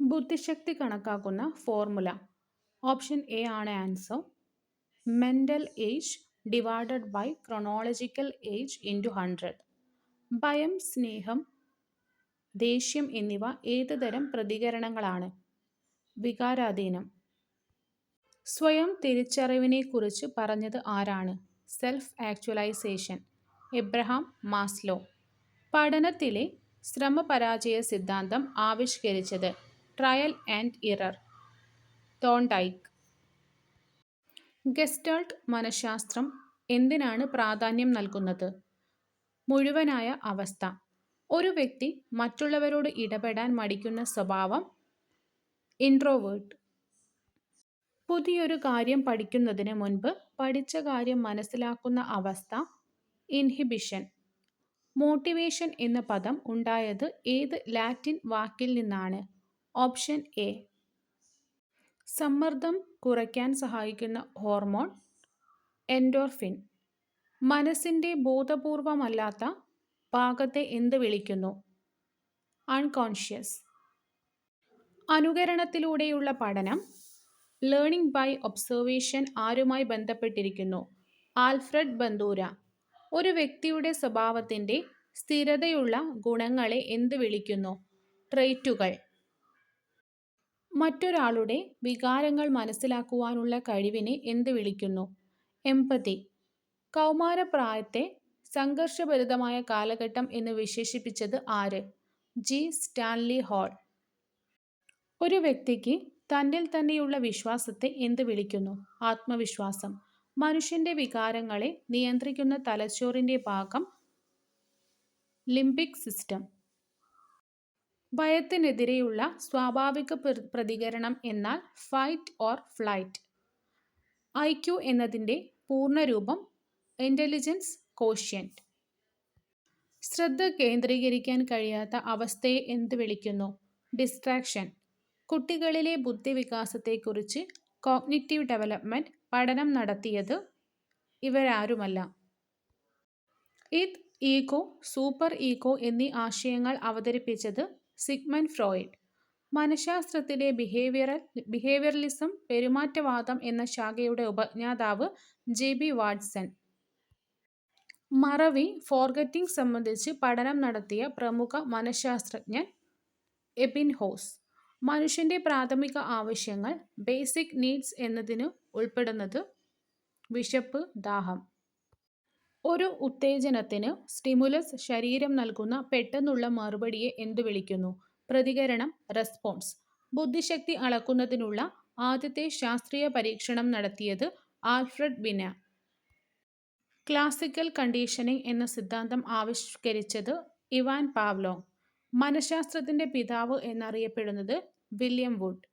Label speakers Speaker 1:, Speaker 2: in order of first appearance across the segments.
Speaker 1: ബുദ്ധിശക്തി കണക്കാക്കുന്ന formula. Option A ആണ് answer. Mental age divided by chronological age into hundred. ഭയം സ്നേഹം ദേഷ്യം എന്നിവ ഏത് തരം പ്രതികരണങ്ങളാണ്? വികാരാധീനം. സ്വയം തിരിച്ചറിവിനെക്കുറിച്ച് പറഞ്ഞത് ആരാണ്? Self actualization Abraham Maslow. പഠനത്തിലെ ശ്രമപരാജയ സിദ്ധാന്തം ആവിഷ്കരിച്ചത് trial and error. Thorndike. Gestalt മനഃശാസ്ത്രം എന്തിനാണ് പ്രാധാന്യം നൽകുന്നത്? മുഴുവനായ അവസ്ഥ. ഒരു വ്യക്തി മറ്റുള്ളവരോട് ഇടപെടാൻ മടിക്കുന്ന സ്വഭാവം? ഇൻട്രോവേർട്ട്. പുതിയൊരു കാര്യം പഠിക്കുന്നതിന് മുൻപ് പഠിച്ച കാര്യം മനസ്സിലാക്കുന്ന അവസ്ഥ? ഇൻഹിബിഷൻ. മോട്ടിവേഷൻ എന്ന പദം ഉണ്ടായത് ഏത് ലാറ്റിൻ വാക്കിൽ നിന്നാണ്? Option A. സമ്മർദ്ദം കുറയ്ക്കാൻ സഹായിക്കുന്ന ഹോർമോൺ എൻഡോർഫിൻ. മനസ്സിന്റെ ബോധപൂർവമല്ലാത്ത ഭാഗത്തെ എന്ത് വിളിക്കുന്നു? അൺകോൺഷ്യസ്. അനുകരണത്തിലൂടെയുള്ള പഠനം ലേണിംഗ് ബൈ ഒബ്സർവേഷൻ ആരുമായി ബന്ധപ്പെട്ടിരിക്കുന്നു? Alfred Bandura. ഒരു വ്യക്തിയുടെ സ്വഭാവത്തിന്റെ സ്ഥിരതയുള്ള ഗുണങ്ങളെ എന്ത് വിളിക്കുന്നു? ട്രെയ്റ്റുകൾ. മറ്റൊരാളുടെ വികാരങ്ങൾ മനസ്സിലാക്കുവാനുള്ള കഴിവിനെ എന്ത് വിളിക്കുന്നു? എമ്പതി കൗമാരപ്രായത്തെ സംഘർഷഭരിതമായ കാലഘട്ടം എന്ന് വിശേഷിപ്പിച്ചത് ആര്? ജി. Stanley Hall. ഒരു വ്യക്തിക്ക് തന്നിൽ തന്നെയുള്ള വിശ്വാസത്തെ എന്ത് വിളിക്കുന്നു? ആത്മവിശ്വാസം. മനുഷ്യന്റെ വികാരങ്ങളെ നിയന്ത്രിക്കുന്ന തലച്ചോറിന്റെ ഭാഗം ലിംബിക് സിസ്റ്റം. ഭയത്തിനെതിരെയുള്ള സ്വാഭാവിക പ്രതികരണം എന്നാൽ fight or flight I Q എന്നതിന്റെ പൂർണരൂപം ഇന്റലിജൻസ് കോഷ്യന്റ് ശ്രദ്ധ കേന്ദ്രീകരിക്കാൻ കഴിയാത്ത അവസ്ഥയെ എന്ത് വിളിക്കുന്നു? ഡിസ്ട്രാക്ഷൻ കുട്ടികളിലെ ബുദ്ധിവികാസത്തെക്കുറിച്ച് കോഗ്നിറ്റീവ് ഡെവലപ്മെന്റ് പഠനം നടത്തിയത് ഇവരാരുമല്ല. ഇത് ഈഗോ സൂപ്പർ ഈഗോ എന്നീ ആശയങ്ങൾ അവതരിപ്പിച്ചത് സിഗ്മൻ ഫ്രോയിഡ്. മനഃശാസ്ത്രത്തിലെ ബിഹേവിയറൽ ബിഹേവിയറലിസം പെരുമാറ്റവാദം എന്ന ശാഖയുടെ ഉപജ്ഞാതാവ് ജെ ബി വാട്സൺ. മറവി ഫോർഗറ്റിംഗ് സംബന്ധിച്ച് പഠനം നടത്തിയ പ്രമുഖ മനഃശാസ്ത്രജ്ഞൻ എബിൻ ഹോസ്. മനുഷ്യന്റെ പ്രാഥമിക ആവശ്യങ്ങൾ ബേസിക് നീഡ്സ് എന്നതിന് ഉൾപ്പെടുന്നത് വിശപ്പ് ദാഹം. ഒരു ഉത്തേജനത്തിന് സ്റ്റിമുലസ് ശരീരം നൽകുന്ന പെട്ടെന്നുള്ള മറുപടിയെ എന്തു വിളിക്കുന്നു? പ്രതികരണം റെസ്പോൺസ്. ബുദ്ധിശക്തി അളക്കുന്നതിനുള്ള ആദ്യത്തെ ശാസ്ത്രീയ പരീക്ഷണം നടത്തിയത് ആൽഫ്രഡ് ബിന. ക്ലാസിക്കൽ കണ്ടീഷനിങ് എന്ന സിദ്ധാന്തം ആവിഷ്കരിച്ചത് ഇവാൻ പാവ്ലോ. മനഃശാസ്ത്രത്തിന്റെ പിതാവ് എന്നറിയപ്പെടുന്നത് വില്യം വുഡ്.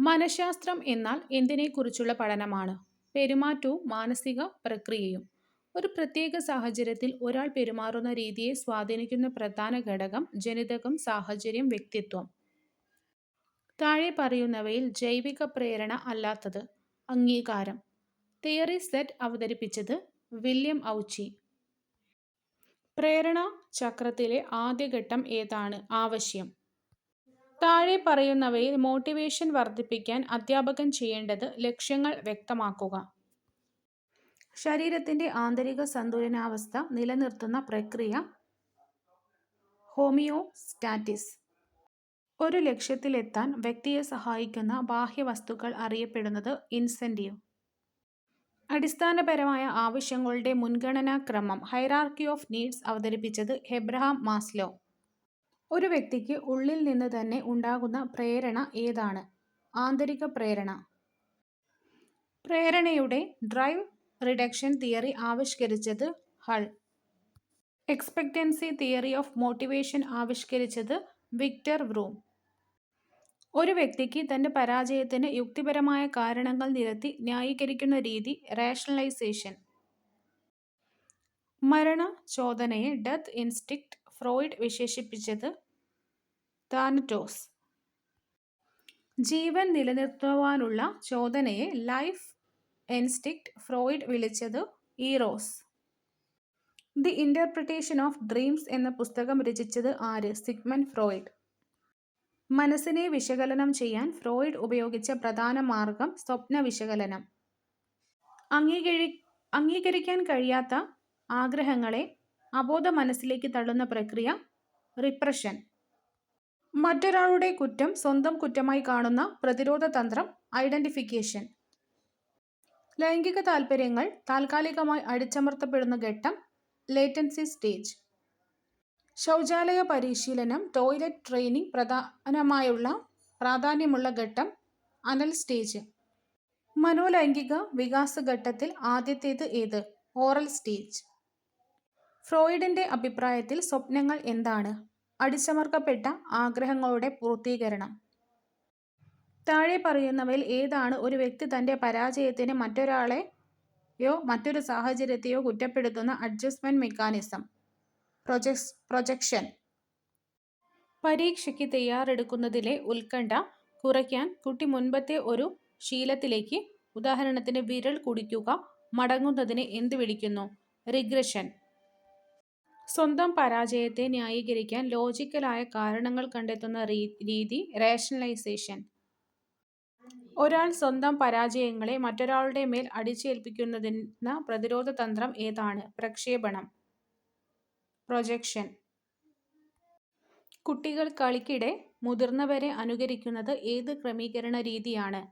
Speaker 1: മനഃശാസ്ത്രം എന്നാൽ എന്തിനെക്കുറിച്ചുള്ള പഠനമാണ്. പെരുമാറ്റവും മാനസിക പ്രക്രിയയും. ഒരു പ്രത്യേക സാഹചര്യത്തിൽ ഒരാൾ പെരുമാറുന്ന രീതിയെ സ്വാധീനിക്കുന്ന പ്രധാന ഘടകം ജനിതകം സാഹചര്യം വ്യക്തിത്വം. താഴെ പറയുന്നവയിൽ ജൈവിക പ്രേരണ അല്ലാത്തത് അംഗീകാരം. തിയറി സെറ്റ് അവതരിപ്പിച്ചത് വില്യം ഔച്ചി. പ്രേരണ ചക്രത്തിലെ ആദ്യഘട്ടം ഏതാണ്? ആവശ്യം. താഴെ പറയുന്നവയിൽ മോട്ടിവേഷൻ വർദ്ധിപ്പിക്കാൻ അധ്യാപകൻ ചെയ്യേണ്ടത് ലക്ഷ്യങ്ങൾ വ്യക്തമാക്കുക. ശരീരത്തിന്റെ ആന്തരിക സന്തുലനാവസ്ഥ നിലനിർത്തുന്ന പ്രക്രിയ ഹോമിയോസ്റ്റാറ്റിസ്. ഒരു ലക്ഷ്യത്തിലെത്താൻ വ്യക്തിയെ സഹായിക്കുന്ന ബാഹ്യവസ്തുക്കൾ അറിയപ്പെടുന്നത് ഇൻസെന്റീവ് അടിസ്ഥാനപരമായ ആവശ്യങ്ങളുടെ മുൻഗണനാക്രമം ഹൈറാർക്കി ഓഫ് നീഡ്സ് അവതരിപ്പിച്ചത് ഹെബ്രഹാം മാസ്ലോ. ഒരു വ്യക്തിക്ക് ഉള്ളിൽ നിന്ന് തന്നെ ഉണ്ടാകുന്ന പ്രേരണ ഏതാണ്? ആന്തരിക പ്രേരണ. പ്രേരണയുടെ ഡ്രൈവ് റിഡക്ഷൻ തിയറി ആവിഷ്കരിച്ചത് Hull. Expectancy theory of motivation ആവിഷ്കരിച്ചത് വിക്ടർ വ്രൂം ഒരു വ്യക്തിക്ക് തന്റെ പരാജയത്തിന് യുക്തിപരമായ കാരണങ്ങൾ നിരത്തി ന്യായീകരിക്കുന്ന രീതി റേഷണലൈസേഷൻ മരണ ചോദനയെ ഡെത്ത് ഇൻസ്റ്റിക്റ്റ് ഫ്രോയിഡ് വിശേഷിപ്പിച്ചത് താനറ്റോസ്. ജീവൻ നിലനിർത്തുവാനുള്ള ചോദനയെ ലൈഫ് ഇൻസ്റ്റിക്റ്റ് ഫ്രോയിഡ് വിളിച്ചത് Eros the interpretation of dreams എന്ന പുസ്തകം രചിച്ചത് ആര് സിഗ്മൻ ഫ്രോയിഡ് മനസ്സിനെ വിശകലനം ചെയ്യാൻ ഫ്രോയിഡ് ഉപയോഗിച്ച പ്രധാന മാർഗം സ്വപ്ന വിശകലനം. അംഗീകരിക്കാൻ കഴിയാത്ത ആഗ്രഹങ്ങളെ അബോധ മനസ്സിലേക്ക് തള്ളുന്ന പ്രക്രിയ റിപ്രഷൻ. മറ്റൊരാളുടെ കുറ്റം സ്വന്തം കുറ്റമായി കാണുന്ന പ്രതിരോധ തന്ത്രം ഐഡന്റിഫിക്കേഷൻ. ലൈംഗിക താൽപ്പര്യങ്ങൾ താൽക്കാലികമായി അടിച്ചമർത്തപ്പെടുന്ന ഘട്ടം ലേറ്റൻസി സ്റ്റേജ്. ശൗചാലയ പരിശീലനം ടോയ്ലറ്റ് ട്രെയിനിങ് പ്രധാനമായുള്ള പ്രാധാന്യമുള്ള ഘട്ടം അനൽ സ്റ്റേജ്. മനോലൈംഗിക വികാസഘട്ടത്തിൽ ആദ്യത്തേത് ഏത്? Oral stage. ഫ്രോയിഡിന്റെ അഭിപ്രായത്തിൽ സ്വപ്നങ്ങൾ എന്താണ്? അടിച്ചമർക്കപ്പെട്ട ആഗ്രഹങ്ങളുടെ പൂർത്തീകരണം. താഴെപ്പറയുന്നവയിൽ ഏതാണ് ഒരു വ്യക്തി തന്റെ പരാജയത്തിന് മറ്റൊരാളെയോ മറ്റൊരു സാഹചര്യത്തെയോ കുറ്റപ്പെടുത്തുന്ന അഡ്ജസ്റ്റ്മെന്റ് മെക്കാനിസം? പ്രൊജക്ഷൻ. പരീക്ഷയ്ക്ക് തയ്യാറെടുക്കുന്നതിലെ ഉത്കണ്ഠ കുറയ്ക്കാൻ കുട്ടി മുൻപത്തെ ഒരു ശീലത്തിലേക്ക് ഉദാഹരണത്തിന് വിരൽ കുടിക്കുക മടങ്ങുന്നതിനെ എന്ത് വിളിക്കുന്നു? റിഗ്രഷൻ. സ്വന്തം പരാജയത്തെ ന്യായീകരിക്കാൻ ലോജിക്കലായ കാരണങ്ങൾ കണ്ടെത്തുന്ന രീതി റേഷണലൈസേഷൻ. ഒരാൾ സ്വന്തം പരാജയങ്ങളെ മറ്റൊരാളുടെ മേൽ അടിച്ചേൽപ്പിക്കുന്നതിന് പ്രതിരോധ തന്ത്രം ഏതാണ്? പ്രക്ഷേപണം. പ്രൊജക്ഷൻ. കുട്ടികൾ കളിക്കിടെ മുതിർന്നവരെ അനുകരിക്കുന്നത് ഏത് ക്രമീകരണ രീതിയാണ്?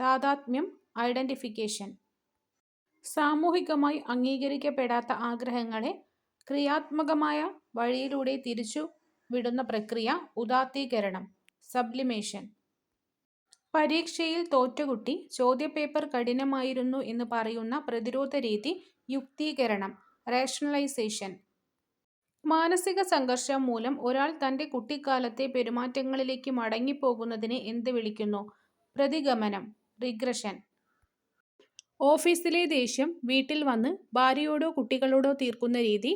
Speaker 1: താതാത്മ്യം ഐഡന്റിഫിക്കേഷൻ. സാമൂഹികമായി അംഗീകരിക്കപ്പെടാത്ത ആഗ്രഹങ്ങളെ ക്രിയാത്മകമായ വഴിയിലൂടെ തിരിച്ചു വിടുന്ന പ്രക്രിയ ഉദാത്തീകരണം സബ്ലിമേഷൻ. പരീക്ഷയിൽ തോറ്റ കുട്ടി ചോദ്യപേപ്പർ കഠിനമായിരുന്നു എന്ന് പറയുന്ന പ്രതിരോധ രീതി യുക്തീകരണം റേഷണലൈസേഷൻ. മാനസിക സംഘർഷം മൂലം ഒരാൾ തന്റെ കുട്ടിക്കാലത്തെ പെരുമാറ്റങ്ങളിലേക്ക് മടങ്ങിപ്പോകുന്നതിനെ എന്ത് വിളിക്കുന്നു? പ്രതിഗമനം റിഗ്രഷൻ. ഓഫീസിലെ ദേഷ്യം വീട്ടിൽ വന്ന് ഭാര്യയോടോ കുട്ടികളോടോ തീർക്കുന്ന രീതി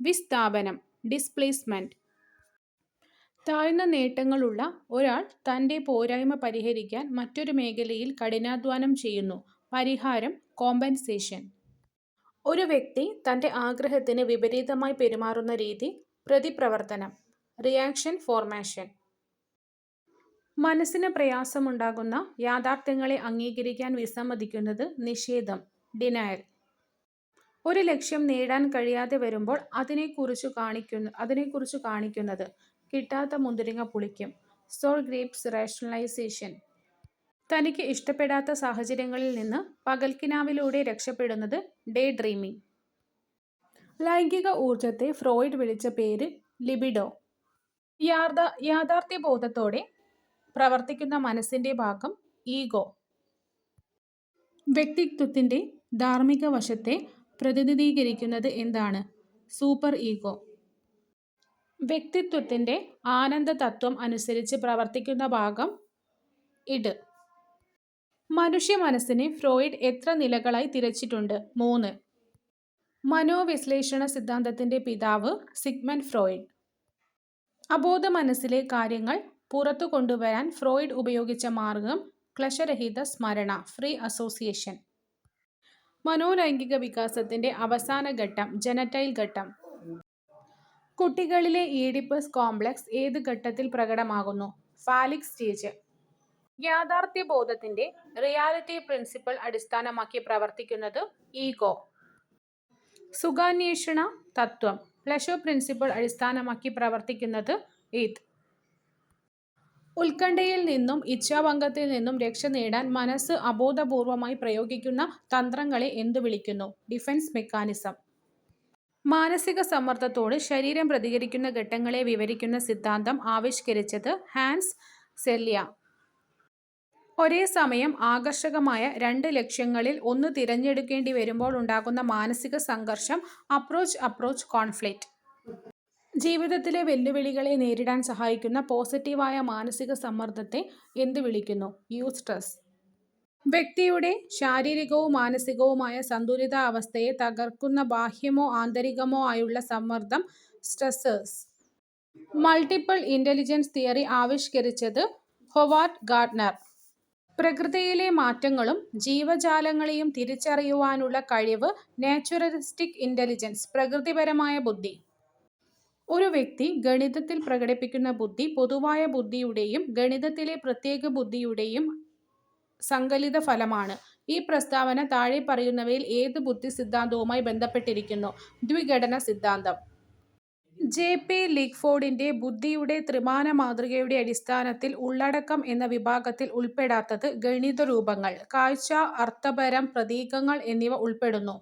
Speaker 1: വിസ്ഥാപനം ഡിസ്പ്ലേസ്മെന്റ്. താഴ്ന്ന നേട്ടങ്ങളുള്ള ഒരാൾ തന്റെ പോരായ്മ പരിഹരിക്കാൻ മറ്റൊരു മേഖലയിൽ കഠിനാധ്വാനം ചെയ്യുന്നു. പരിഹാരം കോമ്പൻസേഷൻ. ഒരു വ്യക്തി തന്റെ ആഗ്രഹത്തിന് വിപരീതമായി പെരുമാറുന്ന രീതി പ്രതിപ്രവർത്തനം റിയാക്ഷൻ ഫോർമേഷൻ. മനസ്സിന് പ്രയാസമുണ്ടാകുന്ന യാഥാർത്ഥ്യങ്ങളെ അംഗീകരിക്കാൻ വിസമ്മതിക്കുന്നത് നിഷേധം ഡിനയൽ. ഒരു ലക്ഷ്യം നേടാൻ കഴിയാതെ വരുമ്പോൾ അതിനെക്കുറിച്ച് കാണിക്കുന്നു അതിനെക്കുറിച്ച് കാണിക്കുന്നത് കിട്ടാത്ത മുന്തിരിങ്ങ പുളിക്കും സോൾ ഗ്രേപ്സ് റേഷണലൈസേഷൻ. തനിക്ക് ഇഷ്ടപ്പെടാത്ത സാഹചര്യങ്ങളിൽ നിന്ന് പകൽക്കിനാവിലൂടെ രക്ഷപ്പെടുന്നത് ഡേ ഡ്രീമിംഗ് ലൈംഗിക ഊർജത്തെ ഫ്രോയിഡ് വിളിച്ച പേര് ലിബിഡോ. യാഥാർത്ഥ്യബോധത്തോടെ പ്രവർത്തിക്കുന്ന മനസ്സിന്റെ ഭാഗം ഈഗോ. വ്യക്തിത്വത്തിന്റെ ധാർമ്മിക വശത്തെ പ്രതിനിധീകരിക്കുന്നത് എന്താണ്? Super ego. വ്യക്തിത്വത്തിന്റെ ആനന്ദതത്ത്വം അനുസരിച്ച് പ്രവർത്തിക്കുന്ന ഭാഗം ഇത് മനുഷ്യ മനസ്സിനെ ഫ്രോയിഡ് എത്ര നിലകളായി തിരച്ചിട്ടുണ്ട് മൂന്ന്. മനോവിശ്ലേഷണ സിദ്ധാന്തത്തിന്റെ പിതാവ് സിഗ്മൻ ഫ്രോയിഡ്. അബോധ മനസ്സിലെ കാര്യങ്ങൾ പുറത്തു കൊണ്ടുവരാൻ ഫ്രോയിഡ് ഉപയോഗിച്ച മാർഗം ക്ലശരഹിത സ്മരണ ഫ്രീ അസോസിയേഷൻ. മനോലൈംഗിക വികാസത്തിന്റെ അവസാന ഘട്ടം ജനറ്റൈൽ ഘട്ടം. കുട്ടികളിലെ ഈഡിപ്പസ് കോംപ്ലക്സ് ഏത് ഘട്ടത്തിൽ പ്രകടമാകുന്നു? Phallic stage. യാഥാർത്ഥ്യബോധത്തിന്റെ റിയാലിറ്റി പ്രിൻസിപ്പിൾ അടിസ്ഥാനമാക്കി പ്രവർത്തിക്കുന്നത് ഈഗോ. സുഖാന്വേഷണ തത്വം പ്ലഷോ പ്രിൻസിപ്പിൾ അടിസ്ഥാനമാക്കി പ്രവർത്തിക്കുന്നത് ഇത് ഉത്കണ്ഠയിൽ നിന്നും ഇച്ഛാഭംഗത്തിൽ നിന്നും രക്ഷ നേടാൻ മനസ്സ് അബോധപൂർവമായി പ്രയോഗിക്കുന്ന തന്ത്രങ്ങളെ എന്തു വിളിക്കുന്നു? Defence mechanism. മാനസിക സമ്മർദ്ദത്തോട് ശരീരം പ്രതികരിക്കുന്ന ഘട്ടങ്ങളെ വിവരിക്കുന്ന സിദ്ധാന്തം ആവിഷ്കരിച്ചത് ഹാൻസ് സെല്യ. ഒരേ സമയം ആകർഷകമായ രണ്ട് ലക്ഷ്യങ്ങളിൽ ഒന്ന് തിരഞ്ഞെടുക്കേണ്ടി വരുമ്പോൾ ഉണ്ടാകുന്ന മാനസിക സംഘർഷം അപ്രോച്ച് അപ്രോച്ച് കോൺഫ്ലിക്റ്റ്. ജീവിതത്തിലെ വെല്ലുവിളികളെ നേരിടാൻ സഹായിക്കുന്ന പോസിറ്റീവായ മാനസിക സമ്മർദ്ദത്തെ എന്ത് വിളിക്കുന്നു? യൂസ്ട്രസ്. വ്യക്തിയുടെ ശാരീരികവും മാനസികവുമായ സന്തുലിതാവസ്ഥയെ തകർക്കുന്ന ബാഹ്യമോ ആന്തരികമോ ആയുള്ള സമ്മർദ്ദം സ്ട്രെസ്സേഴ്സ്. മൾട്ടിപ്പിൾ ഇന്റലിജൻസ് തിയറി ആവിഷ്കരിച്ചത് ഹൊവാർഡ് ഗാർഡ്നർ പ്രകൃതിയിലെ മാറ്റങ്ങളും ജീവജാലങ്ങളെയും തിരിച്ചറിയുവാനുള്ള കഴിവ് നാച്ചുറലിസ്റ്റിക് ഇന്റലിജൻസ് പ്രകൃതിപരമായ ബുദ്ധി. ഒരു വ്യക്തി ഗണിതത്തിൽ പ്രകടിപ്പിക്കുന്ന ബുദ്ധി പൊതുവായ ബുദ്ധിയുടെയും ഗണിതത്തിലെ പ്രത്യേകബുദ്ധിയുടെയും സങ്കലിതഫലമാണ്. ഈ പ്രസ്താവന താഴെ പറയുന്നവയിൽ ഏത് ബുദ്ധി സിദ്ധാന്തവുമായി ബന്ധപ്പെട്ടിരിക്കുന്നു. ദ്വിഘടന സിദ്ധാന്തം. ജെ. പി. ലിഗ്ഫോർഡിന്റെ ബുദ്ധിയുടെ ത്രിമാന മാതൃകയുടെ അടിസ്ഥാനത്തിൽ ഉള്ളടക്കം എന്ന വിഭാഗത്തിൽ ഉൾപ്പെടാത്തത് ഗണിത രൂപങ്ങൾ കാഴ്ച, അർത്ഥപരം, പ്രതീകങ്ങൾ എന്നിവ ഉൾപ്പെടുന്നു.